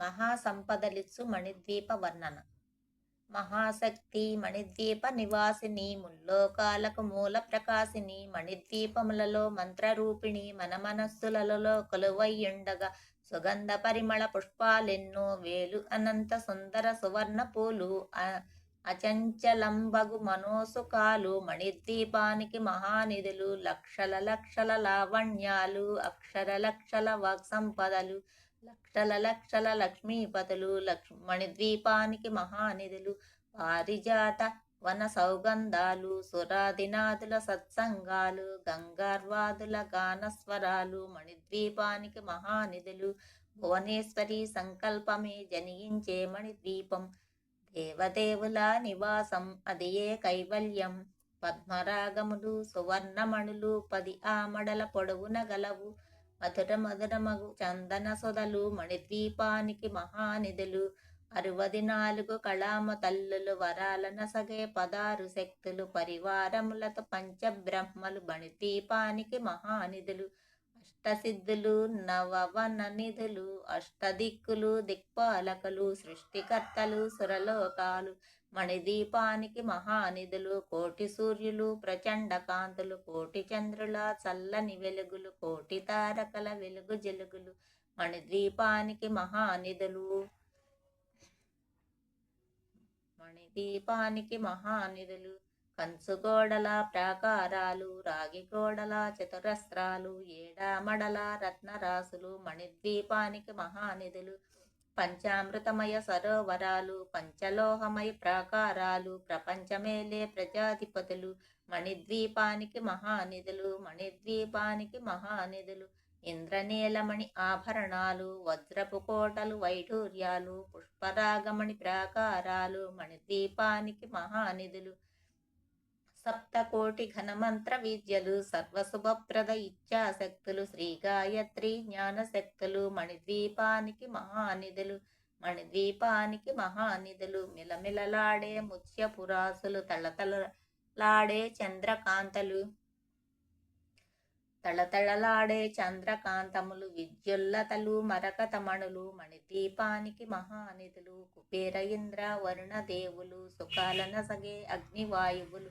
మహాసంపదలిచ్చు మణిద్వీప వర్ణన. మహాశక్తి మణిద్వీప నివాసిని ముల్లోకాలకు మూల ప్రకాశిని మణిద్వీపములలో మంత్రరూపిణి మన మనస్సులలో కొలువయ్యుండగా సుగంధ పరిమళ పుష్పాలెన్నో వేలు అనంత సుందర సువర్ణ పూలు అచంచలంబగు మనోసుకాలు మణిద్వీపానికి మహానిధులు లక్షల లక్షల లావణ్యాలు అక్షర లక్షల వాక్సంపదలు సంపదలు లక్షల లక్షల లక్ష్మీపతులు లక్ష్ మణిద్వీపానికి మహానిధులు పారిజాత వన సౌగంధాలు సురాధినాథుల సత్సంగాలు గంగార్వాదుల గానస్వరాలు మణిద్వీపానికి మహానిధులు భువనేశ్వరి సంకల్పమే జనించే మణిద్వీపం దేవదేవుల నివాసం అది ఏ కైవల్యం? పద్మరాగములు సువర్ణమణులు పది ఆమడల పొడవున గలవు మధుర మగు చందన సొదలు మణిద్వీపానికి మహానిధులు అరవది నాలుగు కళామ తల్లులు వరాలన సగే పదారు శక్తులు పరివారములతో పంచబ్రహ్మలు మణిద్వీపానికి మహానిధులు అష్టసిద్ధులు నవవన నిధులు అష్టదిక్కులు దిక్పాలకులు సృష్టికర్తలు సురలోకాలు మణిదీపానికి మహానిధులు కోటి సూర్యులు ప్రచండ కాంతులు కోటి చంద్రుల చల్లని వెలుగులు కోటి తారకల వెలుగు జలుగులు మణిద్వీపానికి మహానిధులు. మణిదీపానికి మహానిధులు. కంచుగోడల ప్రాకారాలు రాగి గోడల చతురస్రాలు ఏడామడల రత్నరాసులు మణిద్వీపానికి మహానిధులు పంచామృతమయ సరోవరాలు పంచలోహమయ ప్రాకారాలు ప్రపంచమేలే ప్రజాధిపతులు మణిద్వీపానికి మహానిధులు మణిద్వీపానికి మహానిధులు ఇంద్రనీలమణి ఆభరణాలు వజ్రపు కోటలు వైఢూర్యాలు పుష్పరాగమణి ప్రాకారాలు మణిద్వీపానికి మహానిధులు సప్తకోటి ఘనమంత్ర విద్యలు సర్వశుభప్రద ఇచ్ఛాశక్తులు శ్రీ గాయత్రి జ్ఞానశక్తులు మణిద్వీపానికి మహానిధులు మణిద్వీపానికి మహానిధులు మిలమిలలాడే ముత్యపురాసులు తళతళలాడే చంద్రకాంతలు తళతళలాడే చంద్రకాంతములు విద్యుల్లతలు మరకతమణులు మణిదీపానికి మహానిధులు కుబేర ఇంద్ర వరుణ దేవులు సుఖాలన సగే అగ్నివాయువులు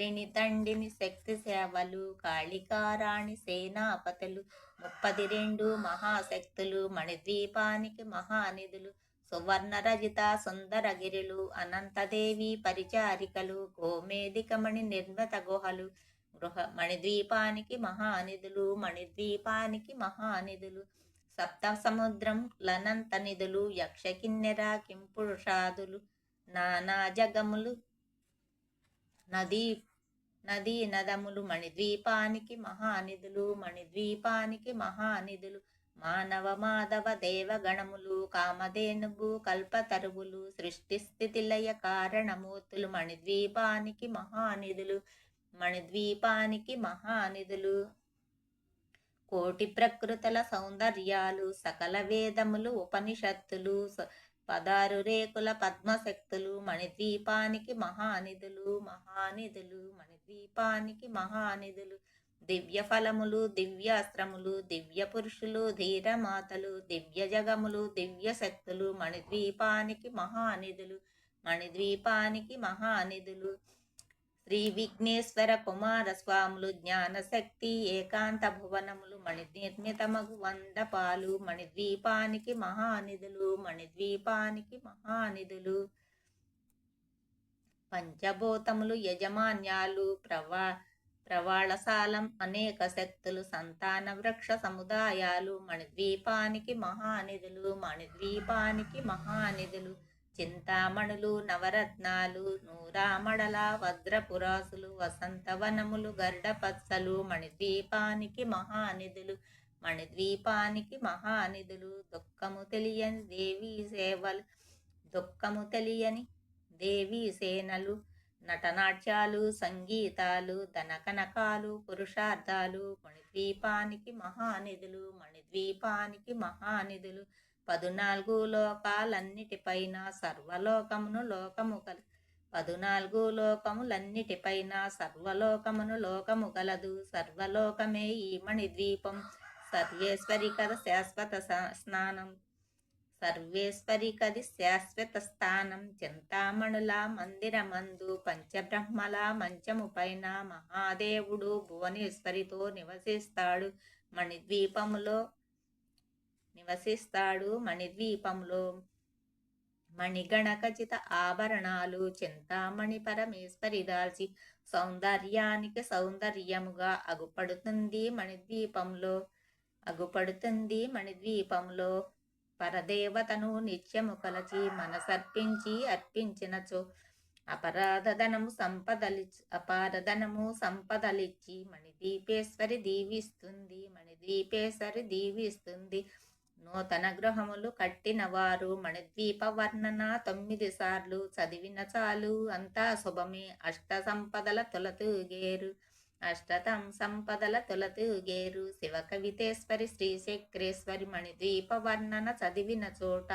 తండ్రిని తండ్రిని శక్తి సేవలు కాళికారాణి సేనాపతులు ముప్పది రెండు మహాశక్తులు మణిద్వీపానికి మహానిధులు సువర్ణ రజిత సుందరగిరిలు అనంతదేవి పరిచారికలు గోమేదికమణి నిర్మిత గుహలు గృహ మణిద్వీపానికి మహానిధులు మణిద్వీపానికి మహానిధులు సప్త సముద్రం లనంత నిధులు యక్ష కిన్నెర కింపురుషాదులు నానా జగములు నదీ నదీ నదములు మణిద్వీపానికి మహానిధులు మణిద్వీపానికి మహానిధులు మానవ మాధవ దేవగణములు కామధేనువు కల్పతరువులు సృష్టి స్థితిలయ కారణమూర్తులు మణిద్వీపానికి మహానిధులు మణిద్వీపానికి మహానిధులు. కోటి ప్రకృతుల సౌందర్యాలు సకల వేదములు ఉపనిషత్తులు స- పదారు రేకుల పద్మశక్తులు మణిద్వీపానికి మహానిధులు మహానిధులు మణిద్వీపానికి మహానిధులు దివ్య ఫలములు దివ్యాస్త్రములు దివ్య పురుషులు ధీరమాతలు దివ్య జగములు దివ్య శక్తులు మణిద్వీపానికి మహానిధులు మణిద్వీపానికి మహానిధులు శ్రీ విఘ్నేశ్వర కుమార స్వాములు జ్ఞానశక్తి ఏకాంత భువనములు మణినిర్మితమగు వంద పాలు మణిద్వీపానికి మహానిధులు మణిద్వీపానికి మహానిధులు. పంచభూతములు యజమాన్యాలు ప్రవా ప్రవాళసాలం అనేక శక్తులు సంతాన వృక్ష సముదాయాలు మణిద్వీపానికి మహానిధులు మణిద్వీపానికి మహానిధులు. చింతామణులు నవరత్నాలు నూరామడల వజ్రపురాసులు వసంతవనములు గరుడపత్సలు మణిద్వీపానికి మహానిధులు మణిద్వీపానికి మహానిధులు దుఃఖము తెలియని దేవీ సేవలు దుఃఖము తెలియని దేవీ సేనలు నటనాట్యాలు సంగీతాలు ధనకనకాలు పురుషార్థాలు మణిద్వీపానికి మహానిధులు మణిద్వీపానికి మహానిధులు పదునాలుగు లోకాలన్నిటిపైన సర్వలోకమును లోకము కలదు పదునాలుగు లోకములన్నిటిపైన సర్వలోకమును లోకము కలదు సర్వలోకమే ఈ మణిద్వీపం సర్వేశ్వరి కథ శాశ్వత స్నానం. సర్వేశ్వరి కది శాశ్వత స్థానం. చింతామణుల మందిరమందు పంచబ్రహ్మల మంచము పైన మహాదేవుడు భువనేశ్వరితో నివసిస్తాడు. మణిద్వీపములో నివసిస్తాడు మణిద్వీపంలో. మణిగణకచిత ఆభరణాలు చింతామణి పరమేశ్వరి దాల్చి సౌందర్యానికి సౌందర్యముగా అగుపడుతుంది మణిద్వీపంలో. అగుపడుతుంది మణిద్వీపంలో. పరదేవతను నిత్యము కలచి మనసర్పించి అర్పించినచో అపరాధనము సంపదలి అపారధనము సంపదలిచ్చి మణిదీపేశ్వరి దీవిస్తుంది మణిదీపేశ్వరి దీవిస్తుంది. నూతన గృహములు కట్టినవారు మణిద్వీప వర్ణన తొమ్మిది సార్లు చదివిన చాలు. అంతా శుభమే. అష్ట సంపదల తొలతూగేరు అష్టతం సంపదల తొలతూగేరు శివ కవితేశ్వరి శ్రీ శక్రేశ్వరి మణిద్వీప వర్ణన చదివిన చోట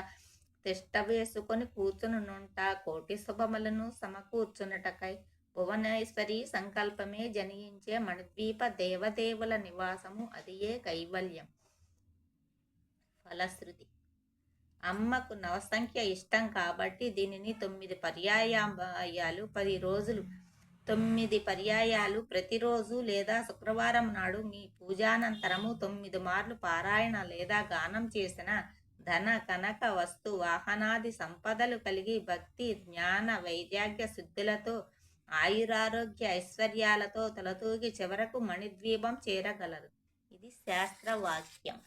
తిష్ట వేసుకొని కూర్చునుంట కోటి శుభములను సమకూర్చునటకై భువనేశ్వరి సంకల్పమే జనించే మణిద్వీప దేవదేవుల నివాసము. అదియే కైవల్యం. ఫలశ్రుతి. అమ్మకు నవసంఖ్య ఇష్టం కాబట్టి దీనిని తొమ్మిది పర్యాయాలు పది రోజులు తొమ్మిది పర్యాయాలు ప్రతిరోజు లేదా శుక్రవారం నాడు మీ పూజానంతరము తొమ్మిది మార్లు పారాయణ లేదా గానం చేసిన ధన కనక వస్తు వాహనాది సంపదలు కలిగి భక్తి జ్ఞాన వైరాగ్య శుద్ధులతో ఆయురారోగ్య ఐశ్వర్యాలతో తలతూగి చివరకు మణిద్వీపం చేరగలరు. ఇది శాస్త్రవాక్యం.